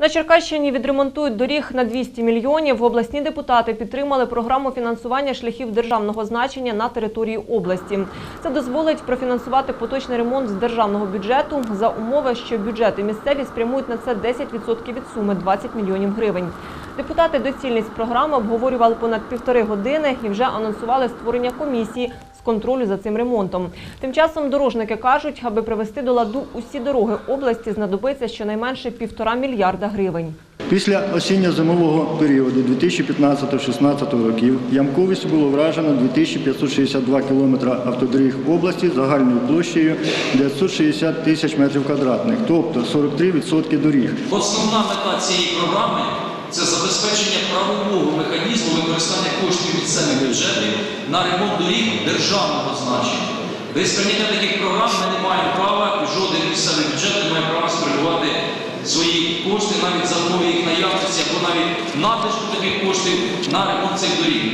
На Черкащині відремонтують доріг на 200 мільйонів. Обласні депутати підтримали програму фінансування шляхів державного значення на території області. Це дозволить профінансувати поточний ремонт з державного бюджету за умови, що бюджети місцеві спрямують на це 10% від суми 20 мільйонів гривень. Депутати доцільність програми обговорювали понад півтори години і вже анонсували створення комісії з контролю за цим ремонтом. Тим часом дорожники кажуть, аби привести до ладу усі дороги області, знадобиться щонайменше півтора мільярда гривень. Після осінньо-зимового періоду 2015-16 років ямковістю було вражено 2562 кілометри автодоріг області загальною площею 960 тисяч метрів квадратних, тобто 43% доріг. Основна мета цієї програми забезпечення правового механізму використання коштів місцевих бюджетів на ремонт доріг державного значення. Без прийняття таких програм ми не маємо права, і жоден місцевий бюджет не має права спрямувати свої кошти навіть за умови їх наявності або навіть надлишку таких коштів на ремонт цих доріг.